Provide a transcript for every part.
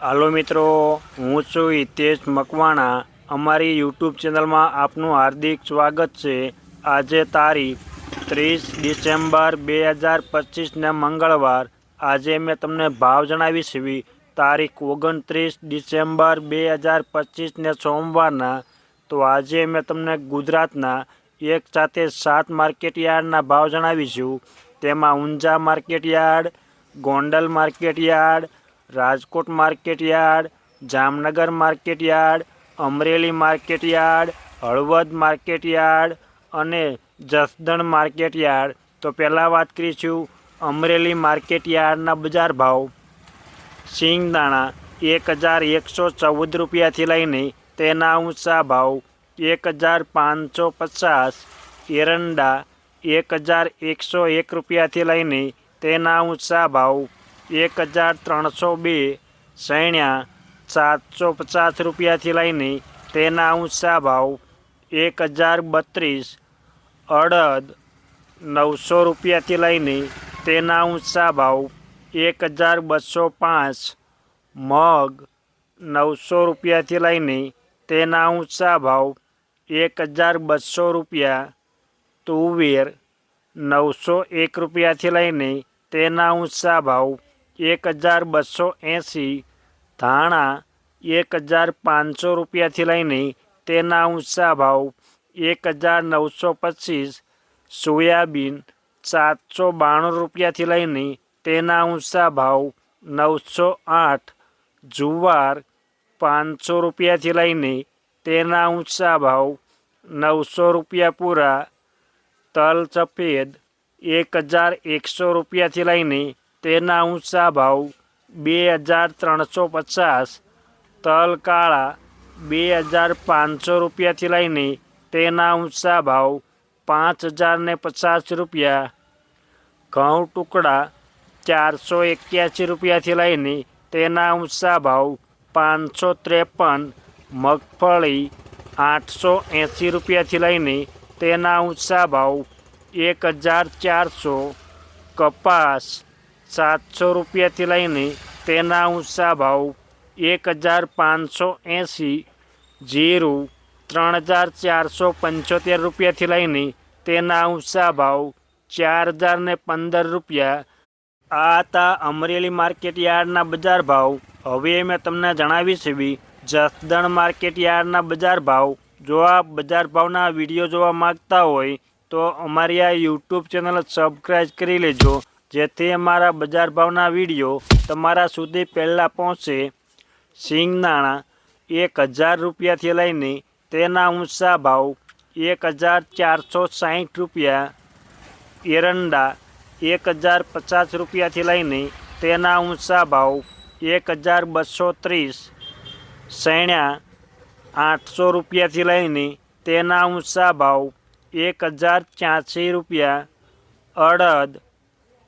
હાલો મિત્રો, હું છું હિતેશ મકવાણા. અમારી યુટ્યુબ ચેનલમાં આપનું હાર્દિક સ્વાગત છે. આજે તારીખ ત્રીસ ડિસેમ્બર બે હજાર પચીસને મંગળવાર. આજે મેં તમને ભાવ જણાવી એવી. તારીખ ઓગણત્રીસ ડિસેમ્બર બે હજાર પચીસને સોમવારના. તો આજે મેં તમને ગુજરાતના એક સાથે સાત માર્કેટયાર્ડના ભાવ જણાવીશું. તેમાં Unjha market yard Gondal market yard Rajkot market yard Jamnagar market yard Amreli market yard Halvad market yard અને જસદણ માર્કેટયાર્ડ તો પહેલાં વાત કરીશું અમરેલી માર્કેટ યાર્ડના બજાર ભાવ. સિંગદાણા એક હજાર એકસો ચૌદ રૂપિયાથી લઈને તેના ઊંચા ભાવ એક હજાર પાંચસો પચાસ. એરંડા એક હજાર એકસો એક રૂપિયાથી લઈને તેના ઊંચા ભાવ એક હજાર ત્રણસો બે સૈણ્યા સાતસો પચાસ રૂપિયાથી લઈને તેના ઊંચા ભાવ એક હજાર બત્રીસ અડદ નવસો રૂપિયાથી લઈને તેના ઊંચા ભાવ એક હજાર બસો પાંચ મગ નવસો રૂપિયાથી લઈને તેના ઊંચા ભાવ એક હજાર બસો રૂપિયા તુવેર નવસો એક રૂપિયાથી લઈને તેના ઊંચા ભાવ એક હજાર બસો એંસી ધાણા એક હજાર પાંચસો રૂપિયાથી લઈને તેના ઊંચા ભાવ એક હજાર નવસો પચીસ, સોયાબીન સાતસો બાણું રૂપિયાથી લઈને તેના ઊંચા ભાવ નવસો આઠ, જુવાર પાંચસો રૂપિયાથી લઈને તેના ઊંચા ભાવ નવસો રૂપિયા પૂરા, તલ સફેદ એક હજાર એકસો રૂપિયાથી લઈને તેના ઊંચા ભાવ બે હજાર ત્રણસો પચાસ, તલ કાળા બે હજાર પાંચસો રૂપિયાથી લઈને તેના ઊંચા ભાવ પાંચ હજારને પચાસ રૂપિયા, ઘઉં ટુકડા ચારસો એક્યાસી રૂપિયાથી લઈને તેના ઊંચા ભાવ પાંચસો ત્રેપન, મગફળી આઠસો એંસી રૂપિયાથી લઈને તેના ઊંચા ભાવ એક હજાર ચારસો, કપાસ સાતસો રૂપિયાથી લઈને તેના ઊંચા ભાવ એક હજાર પાંચસો એંસી, જીરું ત્રણ હજાર ચારસો પંચોતેર રૂપિયાથી લઈને તેના ઊંચા ભાવ ચાર હજાર ને પંદર રૂપિયા. આ હતા અમરેલી માર્કેટ યાર્ડના બજાર ભાવ. હવે મેં તમને જણાવી છે બી જસદણ માર્કેટ યાર્ડના બજાર ભાવ. જો આ બજાર ભાવના વીડિયો જોવા માગતા હોય તો અમારી આ યુટ્યુબ ચેનલ સબસ્ક્રાઈબ કરી લેજો. જેથી અમારા બજાર ભાવના વીડિયો તમારા સુધી પહેલાં પહોંચે. સિંગદાણા એક હજાર રૂપિયાથી લઈને તેના ઊંચા ભાવ, એક હજાર ચારસો સાહીઠ રૂપિયા. એરંડા, એક હજાર પચાસ રૂપિયાથી લઈને તેના ઊંચા ભાવ, એક હજાર બસો ત્રીસ. સૈણ્યા, આઠસો રૂપિયાથી લઈને તેના ઊંચા ભાવ, એક હજાર ચ્યાસી રૂપિયા. અડદ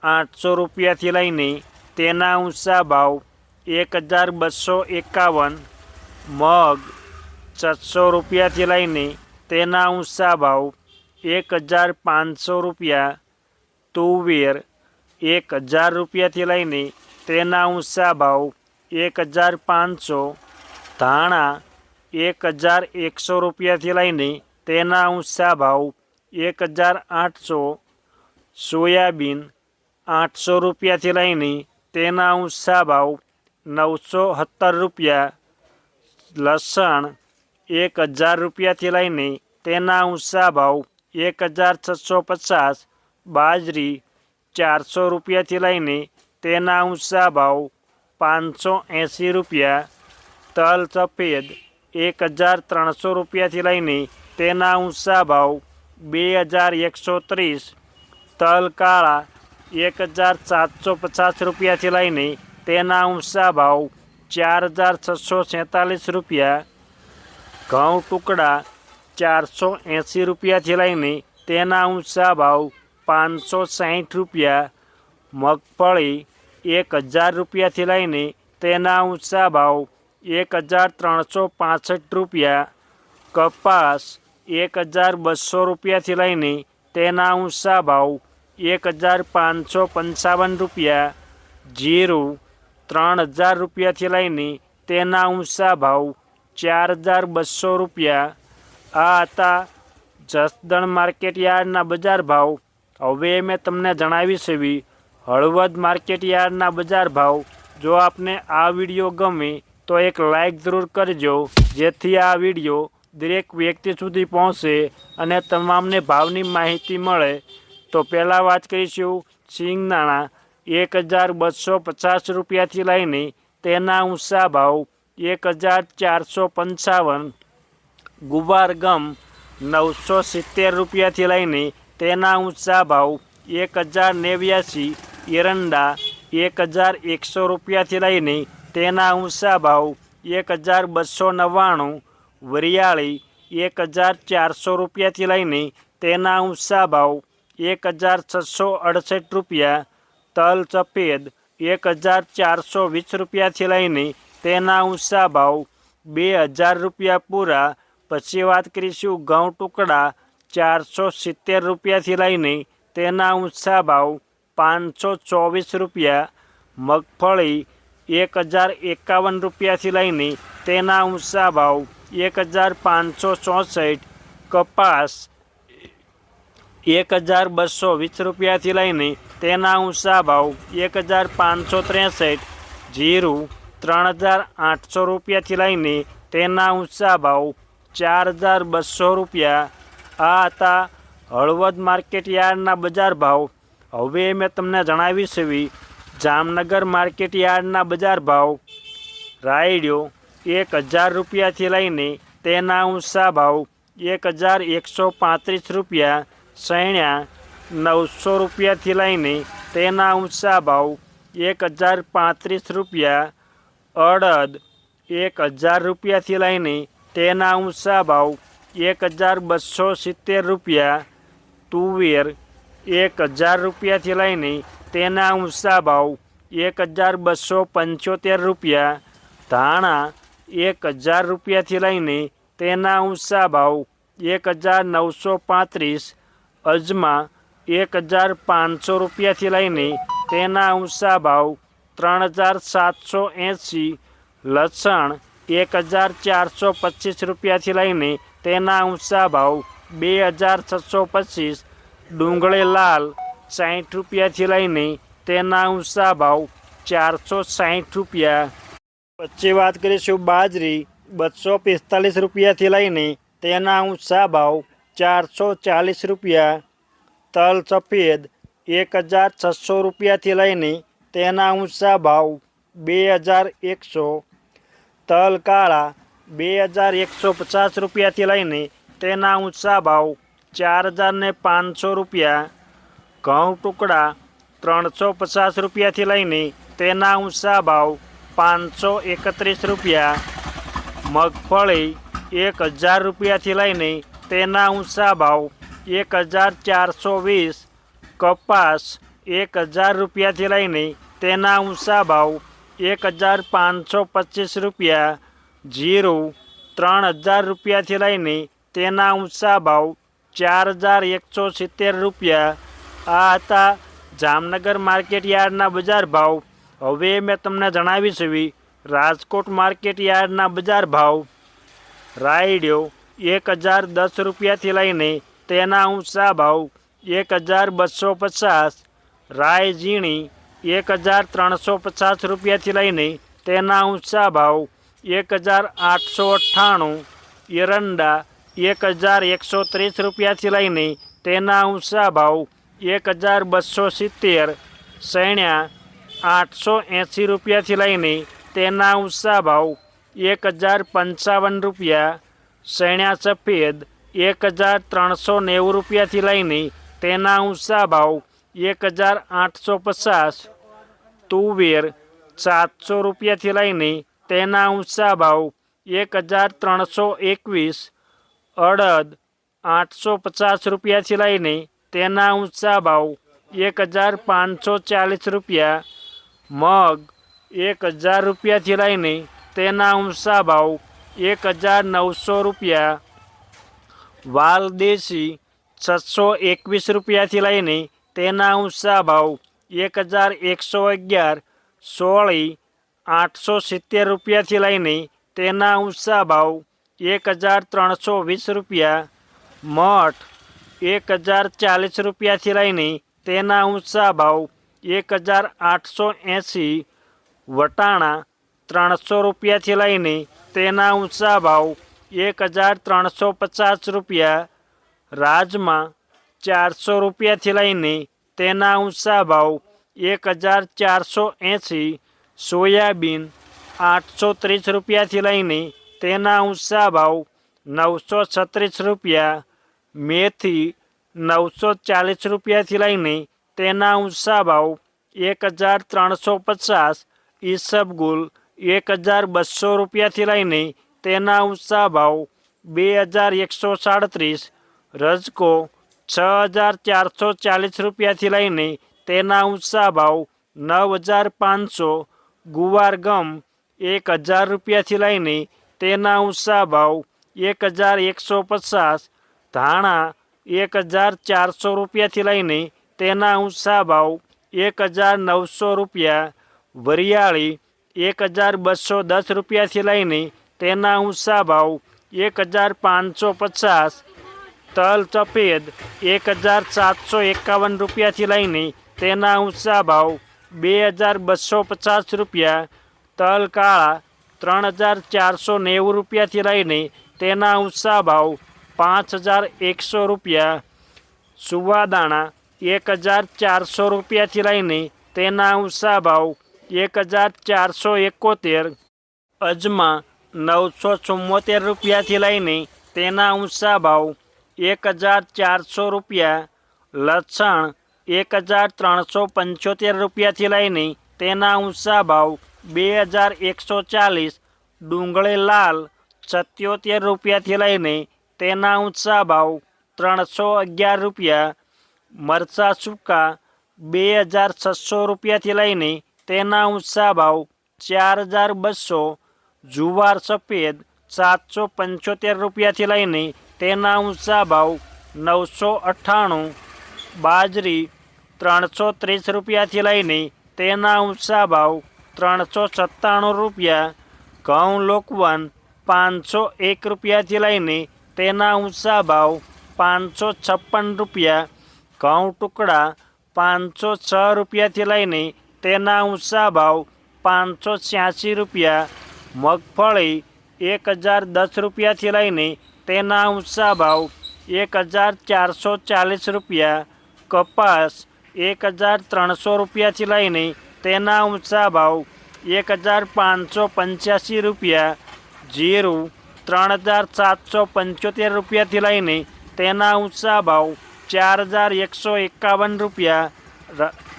આઠસો રૂપિયાથી લઈને તેના ઊંચા ભાવ એક હજાર બસો એકાવન, મગ છસો રૂપિયાથી લઈને તેના ઊંચા ભાવ એક હજાર પાંચસો રૂપિયા, તુવેર એક હજાર રૂપિયાથી લઈને તેના ઊંચા ભાવ એક હજાર પાંચસો, ધાણા એક હજાર એકસો રૂપિયાથી લઈને તેના ઊંચા ભાવ એક હજાર આઠસો, સોયાબીન આઠસો રૂપિયાથી લઈને તેના ઊંચા ભાવ નવસો સત્તર રૂપિયા, લસણ એક હજાર રૂપિયાથી લઈને તેના ઊંચા ભાવ એક હજાર છસો પચાસ, બાજરી ચારસો રૂપિયાથી લઈને તેના ઊંચા ભાવ પાંચસો એંસી રૂપિયા, તલ સફેદ એક હજાર ત્રણસો રૂપિયાથી લઈને તેના ઊંચા ભાવ બે હજાર એકસો ત્રીસ, તલ કાળા એક હજાર સાતસો પચાસ રૂપિયાથી લઈને તેના ઊંચા ભાવ ચાર હજાર છસો સેંતાલીસ રૂપિયા, ઘઉં ટુકડા ચારસો એંસી રૂપિયાથી લઈને તેના ઊંચા ભાવ પાંચસો સાહીઠ રૂપિયા, મગફળી એક હજાર રૂપિયાથી લઈને તેના ઊંચા ભાવ એક હજાર ત્રણસો પાસઠ રૂપિયા, કપાસ એક હજાર બસો રૂપિયાથી લઈને તેના ઊંચા ભાવ એક હજાર પાંચસો પંચાવન રૂપિયા, જીરું ત્રણ હજાર રૂપિયાથી લઈને તેના ઊંચા ભાવ ચાર હજાર બસો રૂપિયા. આ હતા જસદણ માર્કેટ યાર્ડના બજાર ભાવ. હવે મેં તમને જણાવી એવી હળવદ માર્કેટ યાર્ડના બજાર ભાવ. જો આપને આ વીડિયો ગમે તો એક લાઈક જરૂર કરજો, જેથી આ વીડિયો દરેક વ્યક્તિ સુધી પહોંચે અને તમામને ભાવની માહિતી મળે. તો પહેલાં વાત કરીશું સિંગદાણા એક હજાર બસો પચાસ રૂપિયાથી લઈને તેના ઊંચા ભાવ એક હજાર ચારસો પંચાવન. ગુવાર ગમ નવસો સિત્તેર રૂપિયાથી લઈને તેના ઊંચા ભાવ એક હજાર નેવ્યાસી. એરંડા એક હજાર એકસો રૂપિયાથી લઈને તેના ઊંચા ભાવ એક હજાર બસો નવ્વાણું. વરિયાળી એક હજાર ચારસો રૂપિયાથી લઈને તેના ઊંચા ભાવ એક હજાર છસો અડસઠ રૂપિયા, તલ સફેદ, એક હજાર ચારસો વીસ રૂપિયાથી લઈને તેના ઊંચા ભાવ, બે હજાર રૂપિયા પૂરા. પછી વાત કરીશું ઘઉં ટુકડા, ચારસો સિત્તેર રૂપિયાથી લઈને તેના ઊંચા ભાવ, પાંચસો ચોવીસ રૂપિયા. મગફળી, એક હજાર એકાવન રૂપિયાથી લઈને તેના ઊંચા ભાવ, એક હજાર પાંચસો ચોસઠ. કપાસ એક હજાર બસો વીસ રૂપિયાથી લઈને તેના ઊંચા ભાવ એક હજાર પાંચસો ત્રેસઠ, જીરું ત્રણ હજાર આઠસો રૂપિયાથી લઈને તેના ઊંચા ભાવ ચાર હજાર બસો રૂપિયા. આ હતા હળવદ માર્કેટ યાર્ડના બજાર ભાવ. હવે મેં તમને જણાવી છે જામનગર માર્કેટ યાર્ડના બજાર ભાવ. રાયડિયો એક હજાર રૂપિયાથી લઈને તેના ઊંચા ભાવ એક હજાર એકસો પાંત્રીસ રૂપિયા. સૈણ્યા નવસો રૂપિયાથી લઈને તેના ઊંચા ભાવ એક હજાર પાંત્રીસ રૂપિયા, અડદ એક હજાર રૂપિયાથી લઈને તેના ઊંચા ભાવ એક હજાર બસો સિત્તેર રૂપિયા, તુવેર એક હજાર રૂપિયાથી લઈને તેના ઊંચા ભાવ એક હજાર બસો પંચોતેર રૂપિયા, ધાણા એક હજાર રૂપિયાથી લઈને તેના ઊંચા ભાવ એક હજાર નવસો પાંત્રીસ અજમા એક હજાર પાંચસો રૂપિયાથી લઈને તેના ઊંચા ભાવ ત્રણ હજાર સાતસો એંસી લસણ એક હજાર ચારસો પચીસ રૂપિયાથી લઈને તેના ઊંચા ભાવ બે હજાર છસો પચીસ, ડુંગળી લાલ સાઠ રૂપિયાથી લઈને તેના ઊંચા ભાવ ચારસો સાઠ રૂપિયા. પછી વાત કરીશું બાજરી, બસો પિસ્તાલીસ રૂપિયાથી લઈને તેના ઊંચા ભાવ ચારસો ચાલીસ રૂપિયા. તલ સફેદ એક હજાર છસો રૂપિયાથી લઈને તેના ઊંચા ભાવ બે હજાર એકસો. તલ કાળા બે હજાર એકસો પચાસ રૂપિયાથી લઈને તેના ઊંચા ભાવ ચાર હજાર ને પાંચસો રૂપિયા. ઘઉં ટુકડા ત્રણસો પચાસ રૂપિયાથી લઈને તેના ઊંચા ભાવ પાંચસો એકત્રીસ રૂપિયા. મગફળી એક હજાર રૂપિયાથી લઈને તેના ઊંચા ભાવ એક હજાર ચારસો વીસ, કપાસ એક હજાર રૂપિયાથી લઈને તેના ઊંચા ભાવ એક હજાર પાંચસો પચીસ રૂપિયા, જીરું ત્રણ હજાર રૂપિયાથી લઈને તેના ઊંચા ભાવ ચાર હજાર એકસો સિત્તેર રૂપિયા. આ હતા જામનગર માર્કેટ યાર્ડના બજાર ભાવ. હવે મેં તમને જણાવી છે રાજકોટ માર્કેટ યાર્ડના બજાર ભાવ. રાયડિયો એક હજાર દસ રૂપિયાથી લઈને તેના ઊંચા ભાવ એક હજાર બસો પચાસ, રાય ઝીણી એક હજાર ત્રણસો પચાસ રૂપિયાથી લઈને તેના ઊંચા ભાવ એક હજાર આઠસો અઠ્ઠાણું, એરંડા એક હજાર એકસો ત્રીસ રૂપિયાથી લઈને તેના ઊંચા ભાવ એક હજાર બસો સિત્તેર, સૈણ્યા આઠસો એંસી રૂપિયાથી લઈને તેના ઊંચા ભાવ એક હજાર પંચાવન રૂપિયા સૈણ્યા સફેદ એક હજાર ત્રણસો નેવું રૂપિયાથી લઈને તેના ઊંચા ભાવ એક હજાર આઠસો પચાસ, તુવેર સાતસો રૂપિયાથી લઈને તેના ઊંચા ભાવ એક હજાર ત્રણસો એકવીસ, અડદ આઠસો પચાસ રૂપિયાથી લઈને તેના ઊંચા ભાવ એક હજાર પાંચસો ચાલીસ રૂપિયા, મગ એક હજાર રૂપિયાથી લઈને તેના ઊંચા ભાવ એક હજાર નવસો રૂપિયા. વાલ દેશી છસો એકવીસ રૂપિયાથી લઈને તેના ઊંચા ભાવ એક હજાર એકસો અગિયાર, સોળી, આઠસો સિત્તેર રૂપિયાથી લઈને તેના ઊંચા ભાવ એક હજાર ત્રણસો વીસ રૂપિયા. મઠ એક હજાર ચાલીસ રૂપિયાથી લઈને તેના ઊંચા ભાવ એક હજાર આઠસો એંસી. વટાણા ત્રણસો રૂપિયાથી લઈને તેના ઊંચા ભાવ એક હજાર ત્રણસો પચાસ રૂપિયા, રાજમાં ચારસો રૂપિયાથી લઈને તેના ઊંચા ભાવ એક હજાર ચારસો એંસી, સોયાબીન આઠસો ત્રીસ રૂપિયાથી લઈને તેના ઊંચા ભાવ નવસો છત્રીસ રૂપિયા, મેથી નવસો ચાલીસ રૂપિયાથી લઈને તેના ઊંચા ભાવ એક હજાર ત્રણસો પચાસ, ઈસબગુલ એક હજાર બસો રૂપિયાથી લઈને તેના ઊંચા ભાવ બે હજાર એકસો સાડત્રીસ, રજકો છ હજાર ચારસો ચાલીસ રૂપિયાથી લઈને તેના ઊંચા ભાવ નવ હજાર પાંચસો, ગુવાર ગમ એક હજાર રૂપિયાથી લઈને તેના ઊંચા ભાવ એક હજાર એકસો પચાસ, ધાણા એક હજાર ચારસો રૂપિયાથી લઈને તેના ઊંચા ભાવ એક હજાર નવસો રૂપિયા, વરિયાળી એક હજાર બસો દસ રૂપિયાથી લઈને તેના ઊંચા ભાવ એક હજાર પાંચસો પચાસ, તલ સફેદ એક હજાર સાતસો એકાવન રૂપિયાથી લઈને તેના ઊંચા ભાવ બે હજાર બસો પચાસ રૂપિયા, તલ કાળા ત્રણ હજાર ચારસો નેવું રૂપિયાથી લઈને તેના ઊંચા ભાવ પાંચ હજાર એકસો રૂપિયા સુવાદાણા એક હજાર ચારસો રૂપિયાથી લઈને તેના ઊંચા ભાવ એક હજાર ચારસો એકોતેર અજમા નવસો ચુમ્મોતેર રૂપિયાથી લઈને તેના ઊંચા ભાવ એક હજાર ચારસો રૂપિયા, લસણ એક હજાર ત્રણસો પંચોતેર રૂપિયાથી લઈને તેના ઊંચા ભાવ બે હજાર એકસો ચાલીસ, ડુંગળી લાલ સત્યોતેર રૂપિયાથી લઈને તેના ઊંચા ભાવ ત્રણસો અગિયાર રૂપિયા, મરચાં સૂકા બે હજાર છસો રૂપિયાથી લઈને તેના ઊંચા ભાવ ચાર હજાર બસો, જુવાર સફેદ સાતસો પંચોતેર રૂપિયાથી લઈને તેના ઊંચા ભાવ નવસો અઠ્ઠાણું, બાજરી ત્રણસો ત્રીસ રૂપિયાથી લઈને તેના ઊંચા ભાવ ત્રણસો સત્તાણું રૂપિયા, ઘઉં લોકવન પાંચસો એક રૂપિયાથી લઈને તેના ઊંચા ભાવ પાંચસો છપ્પન રૂપિયા, ઘઉં ટુકડા પાંચસો છ રૂપિયાથી લઈને તેના ઊંચા ભાવ પાંચસો છ્યાસી રૂપિયા, મગફળી એક હજાર દસ રૂપિયાથી લઈને તેના ઊંચા ભાવ એક હજાર ચારસો ચાલીસ રૂપિયા, કપાસ એક હજાર ત્રણસો રૂપિયાથી લઈને તેના ઊંચા ભાવ એક હજાર પાંચસો પંચ્યાસી રૂપિયા, જીરું ત્રણ હજાર સાતસો પંચોતેર રૂપિયાથી લઈને તેના ઊંચા ભાવ ચાર હજાર એકસો એકાવન રૂપિયા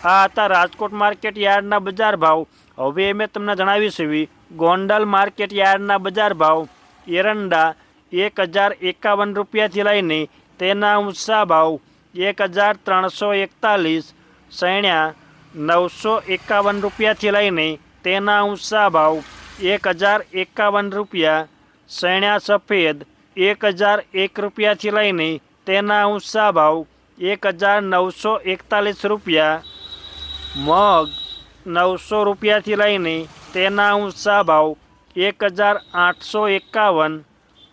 આ હતા રાજકોટ માર્કેટ યાર્ડના બજાર ભાવ. હવે મેં તમને જણાવી છે એવી ગોંડલ માર્કેટ યાર્ડના બજાર ભાવ. એરંડા એક હજાર એકાવન રૂપિયાથી લઈને તેના ઊંચા ભાવ એક હજાર ત્રણસો એકતાલીસ, સૈણ્યા નવસો એકાવન રૂપિયાથી લઈને તેના ઊંચા ભાવ એક હજાર એકાવન રૂપિયા, સૈણ્યા સફેદ એક હજાર એક રૂપિયાથી લઈને તેના ઊંચા ભાવ એક હજાર નવસો એકતાલીસ રૂપિયા મગ નવસો રૂપિયાથી લઈને તેના ઊંચા ભાવ એક હજાર આઠસો એકાવન,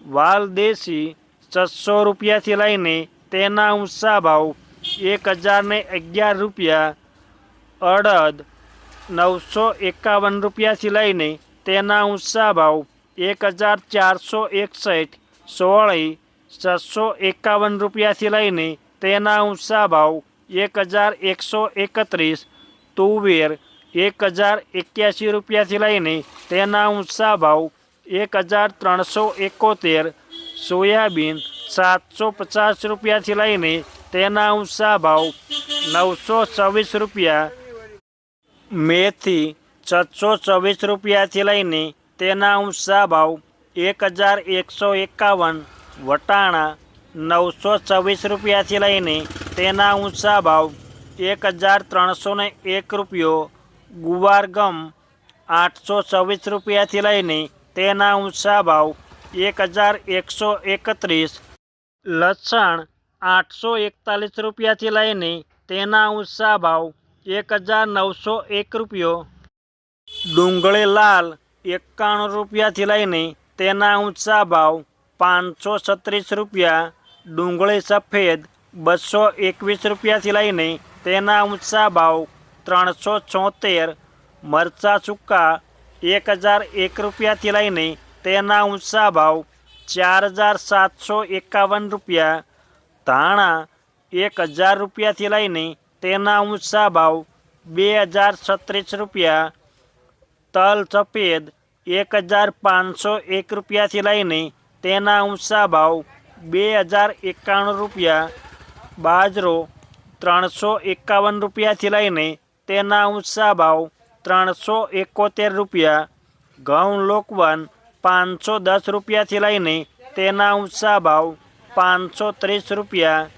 વાલ દેશી છસો રૂપિયાથી લઈને તેના ઊંચા ભાવ એક હજારને અગિયાર રૂપિયા, અડદ નવસો એકાવન રૂપિયાથી લઈને તેના ઊંચા ભાવ એક હજાર ચારસો એકસઠ, સોળી છસો એકાવન રૂપિયાથી લઈને તેના ઊંચા ભાવ એક હજાર એકસો એકત્રીસ તુવેર એક હજાર એક્યાસી રૂપિયાથી લઈને તેના ઊંચા ભાવ એક હજાર ત્રણસો એકોતેર, સોયાબીન સાતસો પચાસ રૂપિયાથી લઈને તેના ઊંચા ભાવ નવસો છવ્વીસ રૂપિયા, મેથી છસો ચોવીસ રૂપિયાથી લઈને તેના ઊંચા ભાવ એક હજાર એકસો એકાવન, વટાણા નવસો છવ્વીસ રૂપિયાથી લઈને તેના ઊંચા ભાવ એક હજાર ત્રણસો ને એક રૂપિયો, ગુવાર ગમ આઠસો છવ્વીસ રૂપિયાથી લઈને તેના ઊંચા ભાવ એક હજાર એકસો એકત્રીસ, લસણ આઠસો એકતાલીસ રૂપિયાથી લઈને તેના ઊંચા ભાવ એક હજાર નવસો એક રૂપિયો, ડુંગળી લાલ એકાણું રૂપિયાથી લઈને તેના ઊંચા ભાવ પાંચસો છત્રીસ રૂપિયા, ડુંગળી સફેદ બસો એકવીસ રૂપિયાથી લઈને તેના ઊંચા ભાવ ત્રણસો છોતેર મરચાં સૂકા એક હજાર એક રૂપિયાથી લઈને તેના ઊંચા ભાવ ચાર હજાર સાતસો એકાવન રૂપિયા, ધાણા એક હજાર રૂપિયાથી લઈને તેના ઊંચા ભાવ બે હજાર છત્રીસ રૂપિયા, તલ સફેદ એક હજાર પાંચસો એક રૂપિયાથી લઈને તેના ઊંચા ભાવ બે હજાર એકાણું રૂપિયા, બાજરો ત્રણસો એકાવન રૂપિયાથી લઈને તેના ઊંચા ભાવ ત્રણસો એકોતેર રૂપિયા, ઘઉં લોકવન પાંચસો દસ રૂપિયાથી લઈને તેના ઊંચા ભાવ પાંચસો ત્રીસ રૂપિયા,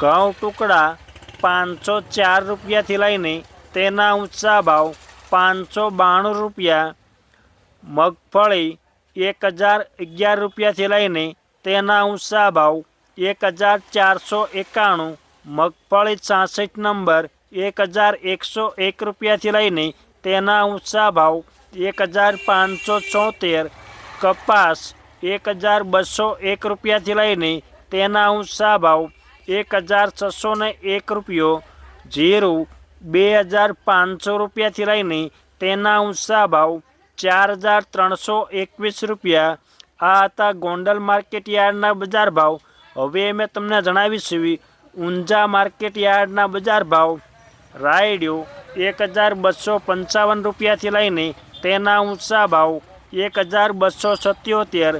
ઘઉં ટુકડા પાંચસો ચાર રૂપિયાથી લઈને તેના ઊંચા ભાવ પાંચસો બાણું રૂપિયા, મગફળી એક હજાર અગિયાર રૂપિયાથી લઈને તેના ઊંચા ભાવ એક હજાર ચારસો એકાણું મગફળી છાસઠ નંબર, એક હજાર એકસો એક રૂપિયાથી લઈને તેના ઊંચા ભાવ એક હજાર પાંચસો ચોતેર કપાસ એક હજાર બસો એક રૂપિયાથી લઈને તેના ઊંચા ભાવ એક હજાર છસો ને એક રૂપિયો, જીરું બે હજાર પાંચસો રૂપિયાથી લઈને તેના ઊંચા ભાવ ચાર હજાર ત્રણસો એકવીસ રૂપિયા. આ હતા ગોંડલ માર્કેટ યાર્ડના બજાર ભાવ. હવે મેં તમને જણાવીશું ઊંઝા માર્કેટ યાર્ડના બજાર ભાવ. રાયડિયો એક હજાર બસો પંચાવન રૂપિયાથી લઈને તેના ઊંચા ભાવ એક હજાર બસો સત્યોતેર.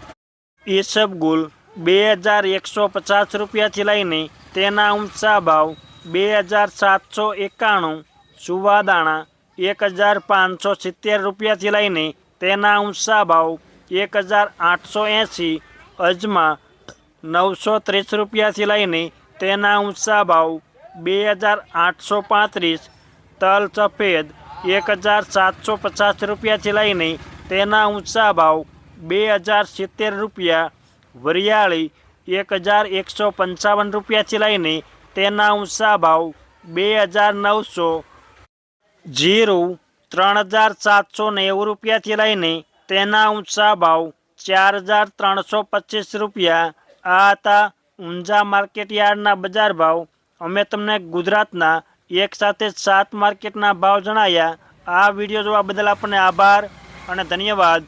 ઈસબગુલ બે હજાર એકસો પચાસ રૂપિયાથી લઈને તેના ઊંચા ભાવ બે હજાર સાતસો એકાણું. સુવાદાણા એક હજાર પાંચસો સિત્તેર રૂપિયાથી લઈને તેના ઊંચા ભાવ એક હજાર આઠસો એંસી. અજમા નવસો ત્રીસ રૂપિયાથી લઈને તેના ઊંચા ભાવ બે હજાર આઠસો પાંત્રીસ, તલ સફેદ એક હજાર સાતસો પચાસ રૂપિયાથી લઈને તેના ઊંચા ભાવ બે હજાર સિત્તેર રૂપિયા, વરિયાળી એક હજાર એકસો પંચાવન રૂપિયાથી લઈને તેના ઊંચા ભાવ બે હજાર નવસો, જીરું ત્રણ હજાર સાતસો નેવું રૂપિયાથી લઈને તેના ઊંચા ભાવ ચાર હજાર ત્રણસો પચીસ રૂપિયા, આ હતા ઊંઝા માર્કેટ યાર્ડના બજાર ભાવ. અમે તમને ગુજરાતના એક સાથે સાત માર્કેટના ભાવ જણાવ્યા આ વીડિયો જોવા બદલ આપણને આભાર અને ધન્યવાદ.